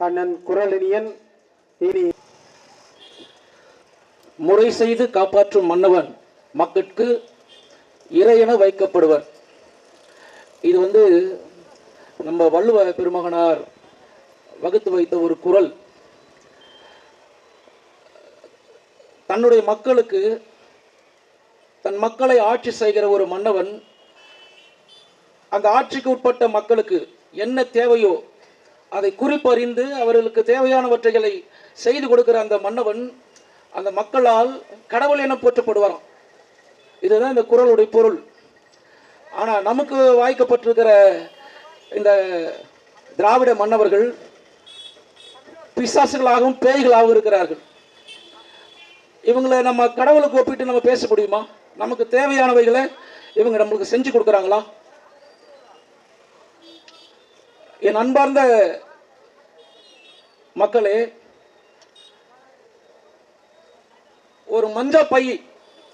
அண்ணன் குரலினியன் இனி முறை செய்து காப்பாற்றும் மன்னவன் மக்களுக்கு இறையென வைக்கப்படுவர். இது வந்து நம்ம வள்ளுவ பெருமகனார் வகுத்து வைத்த ஒரு குறள் தன்னுடைய மக்களுக்கு தன் மக்களை ஆட்சி செய்கிற ஒரு மன்னவன் அந்த ஆட்சிக்கு உட்பட்ட மக்களுக்கு என்ன தேவையோ அதை குறிப்பறிந்து அவர்களுக்கு தேவையானவற்றைகளை செய்து கொடுக்கிற அந்த மன்னவன் அந்த மக்களால் கடவுள் என போற்றப்படுவாராம். இதுதான் இந்த குறளுடைய பொருள். ஆனால் நமக்கு வாய்க்கப்பட்டிருக்கிற இந்த திராவிட மன்னவர்கள் பிசாசுகளாகவும் பேய்களாகவும் இருக்கிறார்கள். இவங்களை நம்ம கடவுளுக்கு ஒப்பிட்டு நம்ம பேச முடியுமா? நமக்கு தேவையானவைகளை இவங்க நம்மளுக்கு செஞ்சு கொடுக்குறாங்களா? என் அன்பார்ந்த மக்களே ஒரு மஞ்சா பை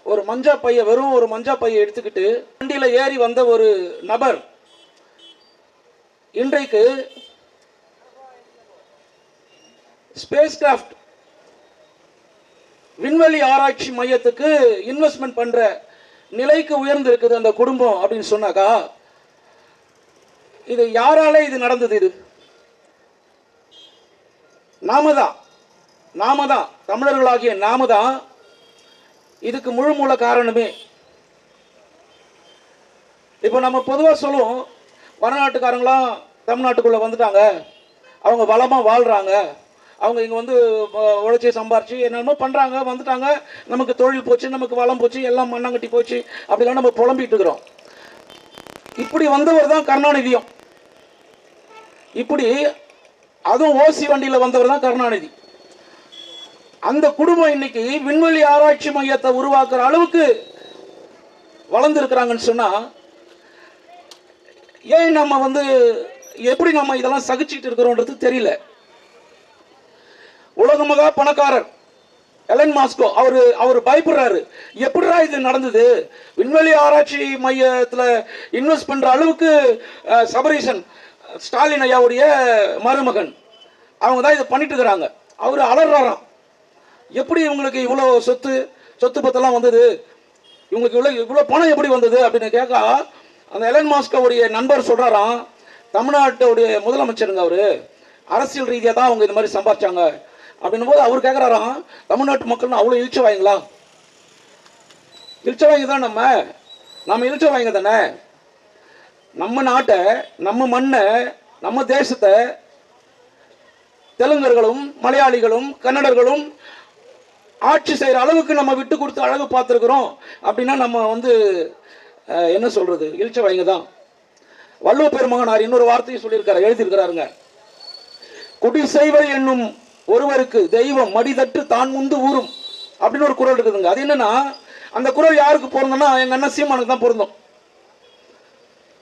ஒரு மஞ்சா பைய வெறும் ஒரு மஞ்சா பையை எடுத்துக்கிட்டு வண்டியில ஏறி வந்த ஒரு நபர் இன்றைக்கு ஸ்பேஸ் கிராஃப்ட் விண்வெளி ஆராய்ச்சி மையத்துக்கு இன்வெஸ்ட்மெண்ட் பண்ற நிலைக்கு உயர்ந்திருக்குது அந்த குடும்பம் அப்படின்னு சொன்னாக்கா இது யாரால இது நடந்தது இது? நாம தான் நாம தான் தமிழர்களாகிய நாம தான் இதுக்கு முழு மூல காரணமே. இப்போ நம்ம பொதுவாக சொல்லுவோம் வடநாட்டுக்காரங்களாம் தமிழ்நாட்டுக்குள்ளே வந்துட்டாங்க. அவங்க வளமாக வாழ்கிறாங்க அவங்க இங்கே வந்து உழைச்சி சம்பாரிச்சு என்னென்னமோ பண்ணுறாங்க வந்துட்டாங்க. நமக்கு தொழில் போச்சு நமக்கு வளம் போச்சு எல்லாம் மண்ணாங்கட்டி போச்சு. அப்படிலாம் நம்ம புலம்பிட்டு இருக்கிறோம். இப்படி வந்தவர் தான் கருணாநிதியும். இப்படி அதுவும் ஓசி வண்டியில் வந்தவர் தான் கருணாநிதி. அந்த குடும்பம் இன்னைக்கு விண்வெளி ஆராய்ச்சி மையத்தை உருவாக்குற அளவுக்கு வளர்ந்துருக்கிறாங்கன்னு சொன்னா ஏன் நம்ம வந்து எப்படி நம்ம இதெல்லாம் சகிச்சுக்கிட்டு இருக்கிறோன்றது தெரியல. உலகமகா பணக்காரர். எலன் மாஸ்கோ அவர் அவர் பயப்படுறாரு. எப்படிடா இது நடந்தது? விண்வெளி ஆராய்ச்சி மையத்தில் இன்வெஸ்ட் பண்ற அளவுக்கு சபரீசன் ஸ்டாலின் ஐயாவுடைய மருமகன் அவங்க தான் இதை பண்ணிட்டு இருக்கிறாங்க. அவர் அலறாராம். எப்படி இவங்களுக்கு இவ்வளோ சொத்து சொத்து பத்தெல்லாம் வந்தது? இவங்களுக்கு இவ்வளோ இவ்வளோ பணம் எப்படி வந்தது அப்படின்னு கேட்க அந்த எலன் மாஸ்கோவுடைய நண்பர் சொல்கிறாராம் தமிழ்நாட்டுடைய முதலமைச்சருங்க அவர். அரசியல் ரீதியாக தான் அவங்க இந்த மாதிரி சம்பாரிச்சாங்க. அப்படின்னும் போது அவர் கேட்குறாராம் தமிழ்நாட்டு மக்கள்னு அவ்வளோ இழிச்ச வாங்களா இழிச்ச வாங்கி தான் நம்ம. நம்ம இழிச்ச வாங்க தானே? நம்ம நாட்டை நம்ம மண்ணை நம்ம தேசத்தை தெலுங்கர்களும் மலையாளிகளும் கன்னடர்களும் ஆட்சி செய்கிற அளவுக்கு நம்ம விட்டு கொடுத்து அழகு பார்த்துருக்குறோம். அப்படின்னா நம்ம வந்து என்ன சொல்கிறது இழிச்ச வாங்க தான். வள்ளுவ பெருமகனார் இன்னொரு வார்த்தையும் சொல்லியிருக்காரு எழுதியிருக்கிறாருங்க. குடிசைவர் என்னும் ஒருவருக்கு தெய்வம் மடிதட்டு தான் முந்து ஊறும் அப்படின்னு ஒரு குறள் இருக்குதுங்க. அது என்னன்னா அந்த குறள் யாருக்கு பொருந்தம்னா எங்க அண்ணன் சீமானுக்கு தான் பொருந்தும்.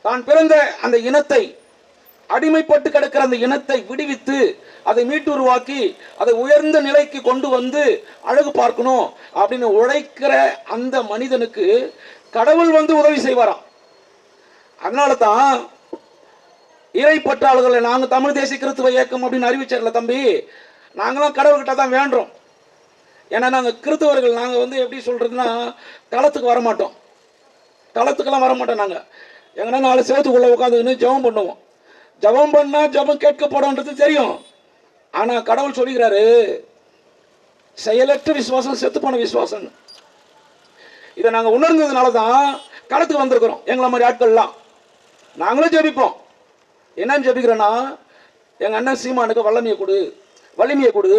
தான் பிறந்த அந்த இனத்தை அடிமைப்பட்டு கிடக்கிற அந்த இனத்தை விடுவித்து அதை மீட்டு உருவாக்கி அதை உயர்ந்த நிலைக்கு கொண்டு வந்து அழகு பார்க்கணும் அப்படின்னு உழைக்கிற அந்த மனிதனுக்கு கடவுள் வந்து உதவி செய்வாராம். அதனால தான் இறைப்பற்றாளர்களை நாங்கள் தமிழ் தேசிய கிறித்துவ இயக்கம் அப்படின்னு அறிவிச்சார்ல தம்பி நாங்களாம் கடவுள்கிட்ட தான் வேண்டுறோம். ஏன்னா நாங்கள் கிறிஸ்தவர்கள் நாங்கள் வந்து எப்படி சொல்கிறதுனா களத்துக்கு வர மாட்டோம் களத்துக்கெல்லாம் வர மாட்டோம் நாங்கள் எங்கன்னா நாலு சேவத்துக்குள்ளே உட்காந்துக்கின்னு ஜெபம் பண்ணுவோம். ஜெபம் பண்ணால் ஜெபம் கேட்கப்படும்ன்றது தெரியும். ஆனால் கடவுள் சொல்லிக்கிறாரு செயலற்ற விசுவாசம் செத்து போன விசுவாசம் இதை நாங்கள் உணர்ந்ததுனால தான் களத்துக்கு வந்திருக்கிறோம். எங்களை மாதிரி ஆட்கள்லாம். நாங்களும் ஜபிப்போம். என்னன்னு ஜெபிக்கிறோன்னா எங்கள் அண்ணன் சீமானுக்கு வல்லமையை கொடு. வலிமையை கொடு.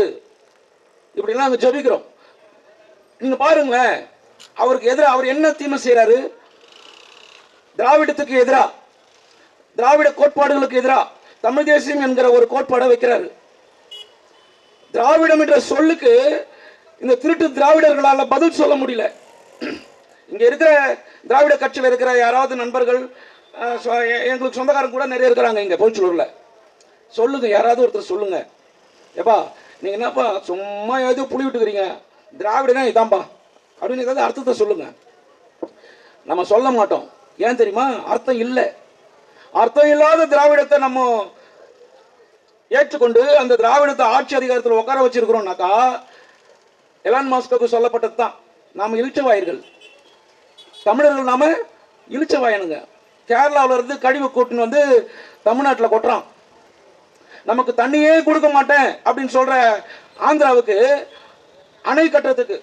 இப்படிலாம் நாங்கள் ஜபிக்கிறோம். நீங்கள் பாருங்களேன் அவருக்கு எதிராக அவர் என்ன தீமை செய்கிறாரு திராவிடத்துக்கு எதிராக திராவிட கோட்பாடுகளுக்கு எதிராக தமிழ் தேசியம் என்கிற ஒரு கோட்பாடை வைக்கிறாரு. திராவிடம் என்ற சொல்லுக்கு இந்த திருட்டு திராவிடர்களால் பதில் சொல்ல முடியல. இங்கே இருக்கிற திராவிட கட்சியில் இருக்கிற யாராவது நண்பர்கள் எங்களுக்கு சொந்தக்காரங்க கூட நிறைய இருக்கிறாங்க இங்கே போச்சலூரில் சொல்லுங்க யாராவது ஒருத்தர் சொல்லுங்கள் ஏப்பா நீங்க என்னப்பா சும்மா ஏதோ புளி விட்டுக்கிறீங்க. திராவிடனா இதான்பா. அப்படின்னு ஏதாவது அர்த்தத்தை சொல்லுங்க. நம்ம சொல்ல மாட்டோம். ஏன் தெரியுமா? அர்த்தம் இல்லை. அர்த்தம் இல்லாத திராவிடத்தை நம்ம ஏற்றுக்கொண்டு அந்த திராவிடத்தை ஆட்சி அதிகாரத்தில் உட்கார வச்சிருக்கிறோம்னாக்கா எலான் மாஸ்கோக்கு சொல்லப்பட்டது தான். நாம் இழிச்சவாயர்கள். தமிழர்கள் நாம இழிச்சவாயனுங்க. கேரளாவில் இருந்து கழிவு கூட்டின்னு வந்து தமிழ்நாட்டில் கொட்டுறான். நமக்கு தண்ணியே கொடுக்க மாட்டேன் அப்படின்னு சொல்ற ஆந்திராவுக்கு அணை கட்டுறதுக்கு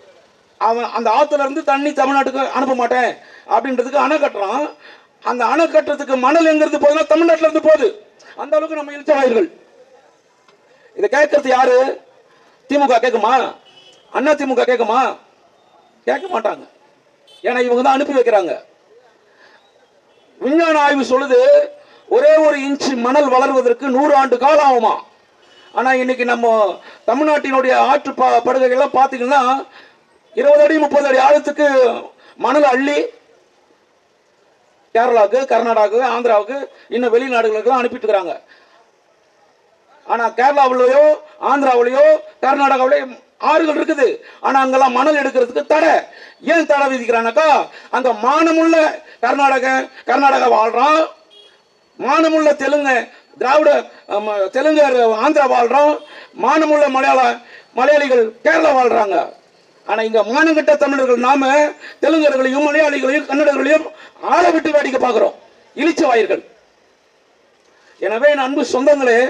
அவன் அந்த ஆத்துல இருந்து தண்ணி தமிழ்நாட்டுக்கு அனுப்ப மாட்டேன் அப்படின்றதுக்கு அணை கட்டுறான். அந்த அணை கட்டுறதுக்கு மணல் எங்கிறது போகுதுன்னா தமிழ்நாட்டுல இருந்து போகுது. அந்த அளவுக்கு நம்ம இழிச்சவாயர்கள் இதை கேட்கறது யாரு? திமுக கேட்குமா அண்ணா திமுக கேட்குமா கேட்க மாட்டாங்க. ஏன்னா இவங்க தான் அனுப்பி வைக்கிறாங்க. விஞ்ஞான ஆய்வு சொல்லுது ஒரே ஒரு இன்ச்சு மணல் வளர்வதற்கு நூறு ஆண்டு காலம் ஆகுமா? ஆனா இன்னைக்கு நம்ம தமிழ்நாட்டினுடைய ஆற்று பா படுகைகள்லாம் பார்த்தீங்கன்னா இருபது அடி முப்பது அடி ஆழத்துக்கு மணல் அள்ளி கேரளாவுக்கு கர்நாடகாவுக்கு ஆந்திராவுக்கு இன்னும் வெளிநாடுகளுக்கு அனுப்பிட்டு இருக்கிறாங்க ஆனா கேரளாவிலேயோ ஆந்திராவிலேயோ கர்நாடகாவிலேயோ ஆறுகள் இருக்குது. ஆனா அங்கெல்லாம் மணல் எடுக்கிறதுக்கு தடை. ஏன் தடை விதிக்கிறானாக்கா அங்க மானமுள்ள கர்நாடக கர்நாடகா வாழ்றான் மானமுள்ள தெலுங்கு திராவிட தெலுங்கர் ஆந்திரா வாழ்கிறோம் மானமுள்ள மலையாள மலையாளிகள் கேரளா வாழ்கிறாங்க ஆனால் இங்கே மானங்கட்ட தமிழர்கள் நாம தெலுங்கர்களையும் மலையாளிகளையும் கன்னடர்களையும் ஆள விட்டு வேடிக்கை பார்க்குறோம். இழிச்ச வாயிர்கள் எனவே என் அன்பு சொந்தங்களே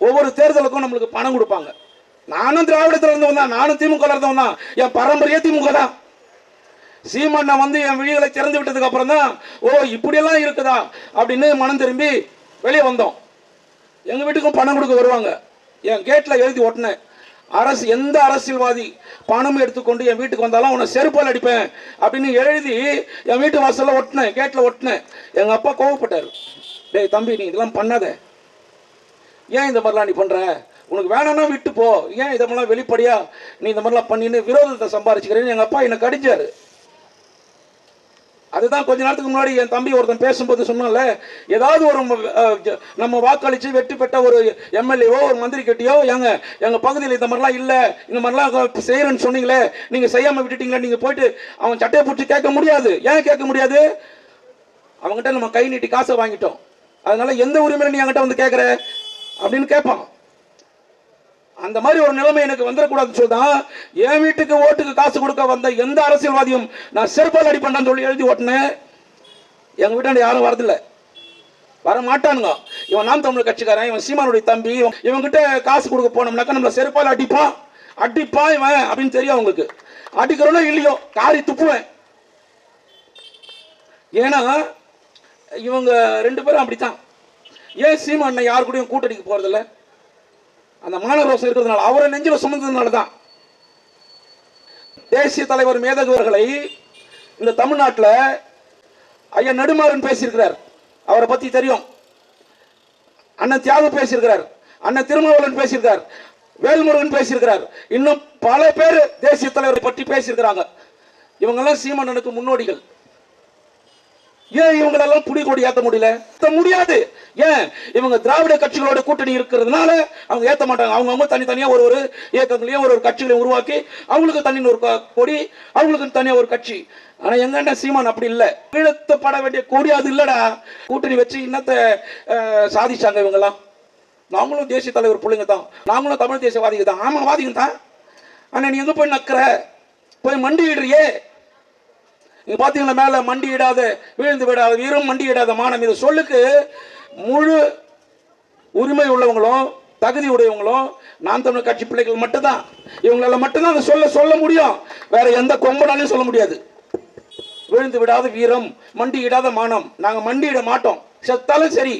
ஒவ்வொரு தேர்தலுக்கும் நம்மளுக்கு பணம் கொடுப்பாங்க. நானும் திராவிடத்தில் இருந்தவன் தான் நானும் திமுக ல இருந்தவன் தான் என் பரம்பரையே திமுக தான் சீமண்ணா வந்து என் விழிகளை திறந்து விட்டதுக்கு அப்புறம் தான் ஓ இப்படியெல்லாம் இருக்குதா? அப்படின்னு மனம் திரும்பி வெளியே வந்தோம். எங்க வீட்டுக்கும் பணம் கொடுக்க வருவாங்க. என் கேட்ல எழுதி ஒட்டினேன். அரசு எந்த அரசியல்வாதி பணம் எடுத்துக்கொண்டு என் வீட்டுக்கு வந்தாலும் உன்னை செருப்பால் அடிப்பேன் அப்படின்னு எழுதி என் வீட்டு வாசல்ல ஒட்டினேன் கேட்ல ஒட்டினேன். எங்க அப்பா கோவப்பட்டார். டேய் தம்பி நீ இதெல்லாம் பண்ணாத. ஏன் இந்த மாதிரிலாம் நீ பண்ற? உனக்கு வேணாம்னா விட்டு போ. ஏன் இதை மாதிரிலாம் வெளிப்படையா நீ இந்த மாதிரிலாம் பண்ணின்னு விரோதத்தை சம்பாரிச்சுக்கிறேன்னு எங்க அப்பா என்னை கடிச்சாரு அதுதான் கொஞ்ச நேரத்துக்கு முன்னாடி என் தம்பி ஒருத்தன் பேசும்போது சொன்னால ஏதாவது ஒரு நம்ம வாக்களித்து வெற்றி பெற்ற ஒரு எம்எல்ஏவோ ஒரு மந்திரி கிட்டயோ எங்க எங்க பகுதியில் இந்த மாதிரிலாம் இல்லை இந்த மாதிரிலாம் செய்யறேன்னு சொன்னீங்களே நீங்க செய்யாம விட்டுட்டீங்களே நீங்க போயிட்டு அவன் சட்டையை பிடிச்சி கேட்க முடியாது. ஏன் கேட்க முடியாது? அவங்ககிட்ட நம்ம கை நீட்டி காசை வாங்கிட்டோம். அதனால எந்த உரிமையில நீ என்கிட்ட வந்து கேட்குற அப்படின்னு கேட்பான். அந்த மாதிரி ஒரு நிலைமை எனக்கு வந்துடக்கூடாதுன்னு சொல்லிதான் என் வீட்டுக்கு ஓட்டுக்கு காசு கொடுக்க வந்த எந்த அரசியல்வாதியும் நான் செருப்பால் அடி பண்ணான்னு சொல்லி எழுதி ஓட்டினேன். எங்க வீட்டாண்ட யாரும் வரதில்லை. வர மாட்டானுங்க இவன் நாம் தமிழ் கட்சிக்காரன் இவன் சீமானுடைய தம்பி இவன் காசு கொடுக்க போனோம்னாக்கா நம்மளை செருப்பால் அடிப்பான் அடிப்பான் இவன் அப்படின்னு தெரியும் அவங்களுக்கு. அடிக்கிறோனோ இல்லையோ காரி துப்புவேன். ஏன்னா இவங்க ரெண்டு பேரும் அப்படித்தான். ஏன் சீமா யாரு கூடயும் கூட்டணிக்கு போறதில்லை? அந்த மானரோசம் இருக்கிறதுனால அவரை நெஞ்சில் சுமந்ததுனால தான் தேசிய தலைவர் மேதகுவர்களை இந்த தமிழ்நாட்டில் ஐயா நெடுமாறன் பேசியிருக்கிறார். அவரை பற்றி தெரியும். அண்ணன் தியாகு பேசியிருக்கிறார். அண்ணன் திருமாவளவன் பேசியிருக்கார் வேல்முருகன் பேசியிருக்கிறார். இன்னும் பல பேர் தேசிய தலைவரை பற்றி பேசியிருக்கிறாங்க. இவங்கெல்லாம் சீமானனுக்கு முன்னோடிகள். ஏன் இவங்களெல்லாம் புடி கொடி ஏத்த முடியல? முடியாது. ஏன்? இவங்க திராவிட கட்சிகளோட கூட்டணி இருக்கிறதுனால அவங்க ஏத்த மாட்டாங்க. அவங்க அவங்க தனித்தனியா ஒரு ஒரு இயக்கங்களையும் ஒரு ஒரு கட்சிகளையும் உருவாக்கி அவங்களுக்கு தனி ஒரு கொடி அவங்களுக்கு தனியா ஒரு கட்சி. ஆனா எங்கண்ட சீமான் அப்படி இல்ல. இழுத்தப்பட வேண்டிய கொடி அது இல்லடா. கூட்டணி வச்சு இன்னத்தை சாதிச்சாங்க இவங்கெல்லாம். நாங்களும் தேசிய தலைவர் பிள்ளைங்க தான். நாங்களும் தமிழ் தேசியவாதிகள் தான். ஆமா வாதிகள் தான். ஆனா நீ எங்க போய் நக்குற? போய் மண்டியிடுறியே? நீங்க பாத்தீங்களா மேல மண்டி இடாத வீழ்ந்து விடாத வீரம் மண்டி இடாத மானம். இது சொல்லுக்கு முழு உரிமை உள்ளவங்களும் தகுதி உடையவங்களும் நான் தமிழ் கட்சி பிள்ளைகள் மட்டும்தான். இவங்களால மட்டும்தான் அதை சொல்ல சொல்ல முடியும். வேற எந்த கொம்பனாலையும் சொல்ல முடியாது. விழுந்து விடாத வீரம் மண்டி இடாத மானம். நாங்க மண்டியிட மாட்டோம். செத்தாலும் சரி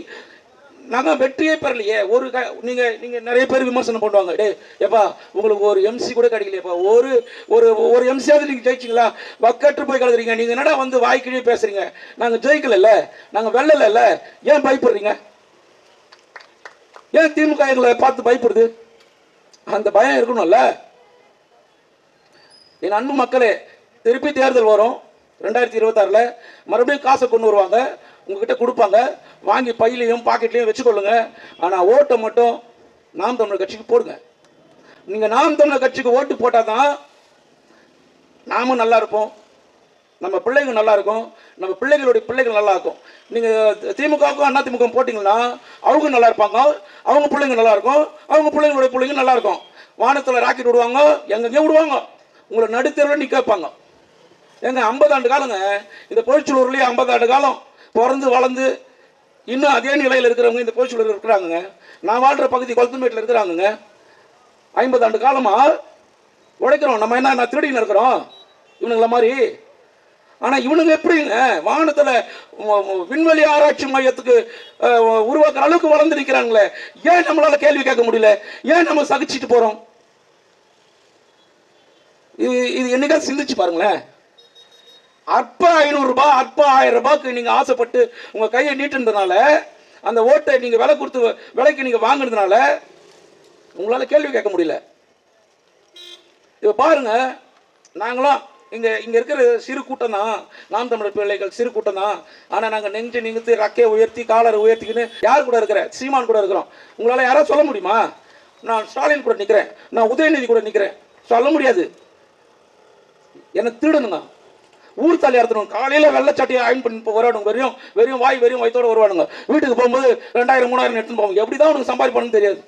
நாங்கள் வெற்றியே பெறலையே. ஒரு க நீங்கள் நீங்கள் நிறைய பேர் விமர்சனம் பண்ணுவாங்க. டே எப்பா உங்களுக்கு ஒரு எம்சி கூட கிடைக்கலையேப்பா. ஒரு ஒரு ஒரு எம்சியாவது நீங்கள் ஜெயிச்சிங்களா? வக்கற்று போய் கலக்குறீங்க. நீங்கள் என்னடா வந்து வாய்க்கிழே பேசுகிறீங்க நாங்கள் ஜெயிக்கலைல்ல. நாங்கள் வெள்ளலைல்ல ஏன் பயப்படுறீங்க? ஏன் திமுக எங்களை பார்த்து பயப்படுது? அந்த பயம் இருக்கணும்ல. என் அன்பு மக்களே திருப்பி தேர்தல் வரும். ரெண்டாயிரத்தி இருபத்தாறில் மறுபடியும் காசை கொண்டு வருவாங்க. உங்ககிட்ட கொடுப்பாங்க. வாங்கி பையிலையும் பாக்கெட்லையும் வச்சுக்கொள்ளுங்க. ஆனால் ஓட்டை மட்டும் நாம் தமிழர் கட்சிக்கு போடுங்க. நீங்கள் நாம் தமிழர் கட்சிக்கு ஓட்டு போட்டால் தான் நாமும் நல்லா இருப்போம். நம்ம பிள்ளைங்க நல்லா இருக்கும். நம்ம பிள்ளைகளுடைய பிள்ளைகள் நல்லா இருக்கும். நீங்கள் திமுகவுக்கும் அண்ணா திமுக போட்டிங்கன்னா அவங்க நல்லா இருப்பாங்க. அவங்க பிள்ளைங்க நல்லா இருக்கும். அவங்க பிள்ளைங்களுடைய பிள்ளைங்க நல்லா இருக்கும். வானத்தில் ராக்கெட் விடுவாங்க. எங்கெங்கே விடுவாங்க. உங்களை நடுத்தரவில் நிற்க வைப்பாங்க. ஏங்க ஐம்பது ஆண்டு காலங்க. இந்த பொழிச்சலூர்லேயே ஐம்பது ஆண்டு காலம்? பிறந்து வளர்ந்து இன்னும் அதே நிலையில் இருக்கிறவங்க இந்த பொழிச்சலூர் இருக்கிறாங்கங்க. நான் வாழ்கிற பகுதி கொளத்துமேட்டில் இருக்கிறாங்கங்க. ஐம்பது ஆண்டு காலமாக உழைக்கிறோம். நம்ம என்ன நான் திருடின்னு இருக்கிறோம்? இவனுங்கள மாதிரி. ஆனால் இவனுங்க எப்படிங்க? வானத்தில் விண்வெளி ஆராய்ச்சி மையத்துக்கு உருவாக்குற அளவுக்கு வளர்ந்து நிற்கிறாங்களே ஏன் நம்மளால் கேள்வி கேட்க முடியல? ஏன் நம்ம சகிச்சிட்டு போகிறோம் இது இது என்னைக்கா சிந்திச்சு பாருங்களேன். அற்ப ஐநூறுரூபா அற்ப ஆயிரம் ரூபாய்க்கு நீங்கள் ஆசைப்பட்டு உங்கள் கையை நீட்டுனதுனால அந்த ஓட்டை நீங்கள் விலை கொடுத்து விலைக்கு நீங்கள் வாங்கினதுனால உங்களால் கேள்வி கேட்க முடியல. இப்போ பாருங்க நாங்களாம் இங்கே இங்கே இருக்கிற சிறு கூட்டம் தான். நாம் தமிழர் பிள்ளைகள் சிறு கூட்டம் தான். ஆனால் நாங்கள் நெஞ்சு நிமித்து ரக்கையை உயர்த்தி காலரை உயர்த்திக்கின்னு யார் கூட இருக்கிற? சீமான் கூட இருக்கிறோம். உங்களால் யாராவது சொல்ல முடியுமா? நான் ஸ்டாலின் கூட நிற்கிறேன் நான் உதயநிதி கூட நிற்கிறேன் சொல்ல முடியாது. என்னை திருடணுங்க. ஊர் தலையார்த்தணும் காலையில் வெள்ளச்சட்டையை அயன் பண்ணி இப்போ வருவானுங்க வெறும் வெறும் வாய் வெறும் வயத்தோடு வருவானுங்க. வீட்டுக்கு போகும்போது ரெண்டாயிரம் மூணாயிரம் எடுத்துன்னு போவாங்க எப்படி தான் உனக்கு சம்பாதிப்பானுன்னு தெரியாது.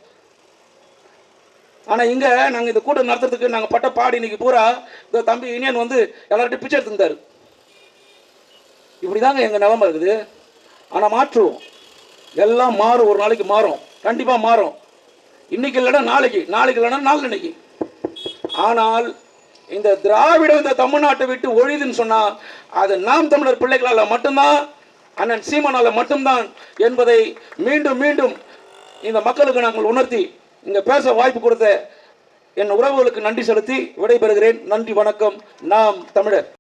ஆனால் இங்கே நாங்கள் இந்த கூட்டம் நடத்துறதுக்கு நாங்கள் பட்ட பாடி இன்னைக்கு பூரா இந்த தம்பி இனியன் வந்து எல்லார்ட்டையும் பிச்சை எடுத்துருந்தாரு இப்படி தாங்க எங்கள் நிலமை இருக்குது. ஆனால் மாற்றுவோம். எல்லாம் மாறும். ஒரு நாளைக்கு மாறும். கண்டிப்பாக மாறும். இன்னைக்கு இல்லைன்னா நாளைக்கு. நாளைக்கு இல்லைன்னா நாளன்னைக்கு ஆனால் இந்த திராவிடம் இந்த தமிழ்நாட்டை விட்டு ஒழிதுன்னு சொன்னால் அது நாம் தமிழர் பிள்ளைகளால் மட்டும்தான் அண்ணன் சீமானால் மட்டும்தான் என்பதை மீண்டும் மீண்டும் இந்த மக்களுக்கு நாங்கள் உணர்த்தி இங்கே பேச வாய்ப்பு கொடுத்த என் உறவுகளுக்கு நன்றி செலுத்தி விடைபெறுகிறேன். நன்றி வணக்கம். நாம் தமிழர்.